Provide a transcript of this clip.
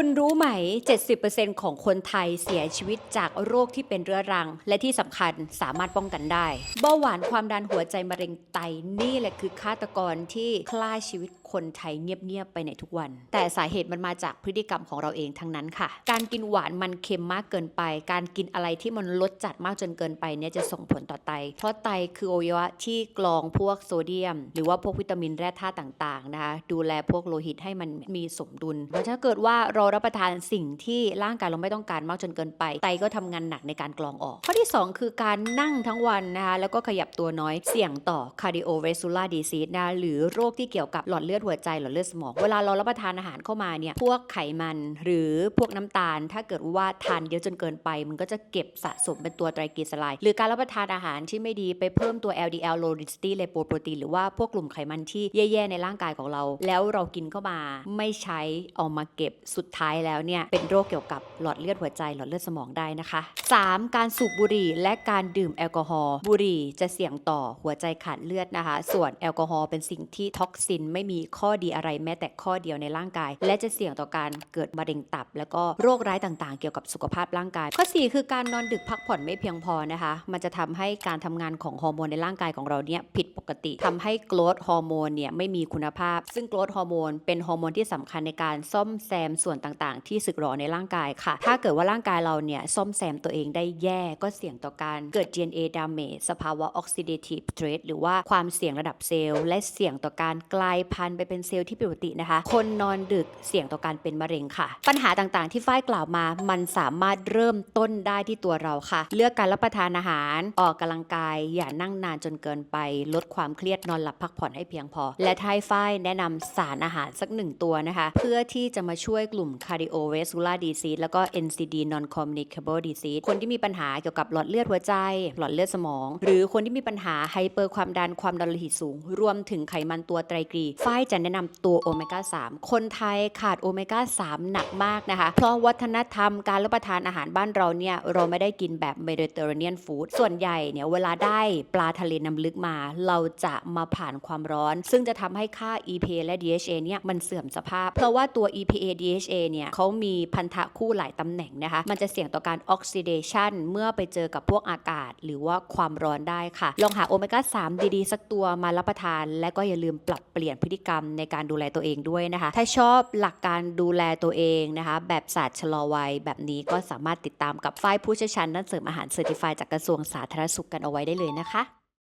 คุณรู้ไหม 70%ของคนไทยเสียชีวิตจากโรคที่เป็นเรื้อรัง และที่สำคัญสามารถป้องกันได้เบาหวานความดันหัวใจมะเร็งไตนี่แหละคือฆาตกรที่ฆ่าชีวิตคนไทยเงียบๆไปในทุกวัน แต่สาเหตุมันมาจากพฤติกรรมของเราเองทั้งนั้นค่ะ การกินหวานมันเค็มมากเกินไป การกินอะไรที่มันรสจัดมากจนเกินไปเนี่ยจะส่งผลต่อไต เพราะไตคืออวัยวะที่กรองพวกโซเดียม หรือว่าพวกวิตามินแร่ธาตุต่างๆนะคะดูแลพวกโลหิตให้มันมีสมดุล เพราะถ้าเกิดว่าเรารับประทานสิ่งที่ร่างกายเราไม่ต้องการมากจนเกินไป ไตก็ทำงานหนักในการกรองออก ข้อที่ 2 คือการนั่งทั้งวันนะคะแล้วก็ขยับตัวน้อยเสี่ยงต่อ cardiovascular disease นะคะหรือโรคที่เกี่ยวกับหลอดเลือดหัวใจหลอดเลือดสมอง เวลาเรารับประทานอาหารเข้ามาเนี่ย พวกไขมันหรือพวกน้ำตาล ถ้าเกิดว่าทานเยอะจนเกินไป มันก็จะเก็บสะสมเป็นตัวไตรกลีเซอไรด์หรือการรับประทานอาหารที่ไม่ดีไปเพิ่มตัว LDL low density lipoprotein หรือว่าพวกกลุ่มไขมันที่แย่ๆในร่างกายของเรา แล้วเรากินเข้ามาไม่ใช้เอามาเก็บสุดท้ายแล้วเนี่ยเป็นโรคเกี่ยวกับหลอดเลือดหัวใจหลอดเลือดสมองได้นะคะ 3. การสูบบุหรี่และการดื่มแอลกอฮอล์บุหรี่จะเสี่ยงต่อหัวใจขาดเลือดนะคะ ส่วนแอลกอฮอล์เป็นสิ่งที่ท็อกซินไม่มีข้อดีอะไรแม้แต่ข้อเดียวในร่างกาย และจะเสี่ยงต่อการเกิดมะเร็งตับ แล้วก็โรคร้ายต่างๆ เกี่ยวกับสุขภาพร่างกาย ข้อ 4 คือการนอนดึกพักผ่อนไม่เพียงพอนะคะ มันจะทำให้การทำงานของฮอร์โมนในร่างกายของเราเนี่ยผิดปกติทำให้โกรทฮอร์โมนเนี่ยไม่มีคุณภาพ ซึ่งโกรทฮอร์โมนเป็นฮอร์โมนที่สำคัญในการซ่อมแซมส่วนต่างๆ ที่สึกหรอในร่างกายค่ะ ถ้าเกิดว่าร่างกายเราเนี่ยซ่อมแซมตัวเองได้แย่ก็เสี่ยงต่อการเกิด DNA damage สภาวะ oxidative stress หรือว่าความเสี่ยงระดับเซลล์และเสี่ยงต่อการกลายพันธุไปเป็นเซลล์ที่ผิดปกตินะคะ คนนอนดึกเสี่ยงต่อการเป็นมะเร็งค่ะ ปัญหาต่างๆที่ฝ้ายกล่าวมา มันสามารถเริ่มต้นได้ที่ตัวเราค่ะ เลือกการรับประทานอาหาร ออกกำลังกาย อย่านั่งนานจนเกินไป ลดความเครียดนอนหลับพักผ่อนให้เพียงพอ และท้ายฝ้ายแนะนำสารอาหารสักหนึ่งตัวนะคะ เพื่อที่จะมาช่วยกลุ่ม cardiovascular disease แล้วก็ NCD non communicable disease คนที่มีปัญหาเกี่ยวกับหลอดเลือดหัวใจ หลอดเลือดสมอง หรือคนที่มีปัญหาไฮเปอร์ความดันความดันโลหิตสูง รวมถึงไขมันตัวไตรกรีฝ้ายจะแนะนำตัวโอเมก้า3 คนไทยขาดโอเมก้า3 หนักมากนะคะ เพราะวัฒนธรรมการรับประทานอาหารบ้านเราเนี่ย เราไม่ได้กินแบบเมดิเตอร์เรเนียนฟู้ดส่วนใหญ่เนี่ยเวลาได้ปลาทะเลน้ำลึกมา เราจะมาผ่านความร้อน ซึ่งจะทำให้ค่า EPA และ DHA เนี่ยมันเสื่อมสภาพ เพราะว่าตัว EPA DHA เนี่ยเขามีพันธะคู่หลายตำแหน่งนะคะ มันจะเสี่ยงต่อการออกซิเดชันเมื่อไปเจอกับพวกอากาศ หรือว่าความร้อนได้ค่ะ ลองหาโอเมก้า3ดีๆ สักตัวมารับประทาน และก็อย่าลืมปรับเปลี่ยนพฤติกรรมรมในการดูแลตัวเองด้วยนะคะ ถ้าชอบหลักการดูแลตัวเองนะคะ แบบศาสตร์ชะลอวัย แบบนี้ก็สามารถติดตามกับฝ่ายผู้เชี่ยวชาญด้านเสริมอาหารเซอร์ติฟายจากกระทรวงสาธารณสุขกันเอาไว้ได้เลยนะคะ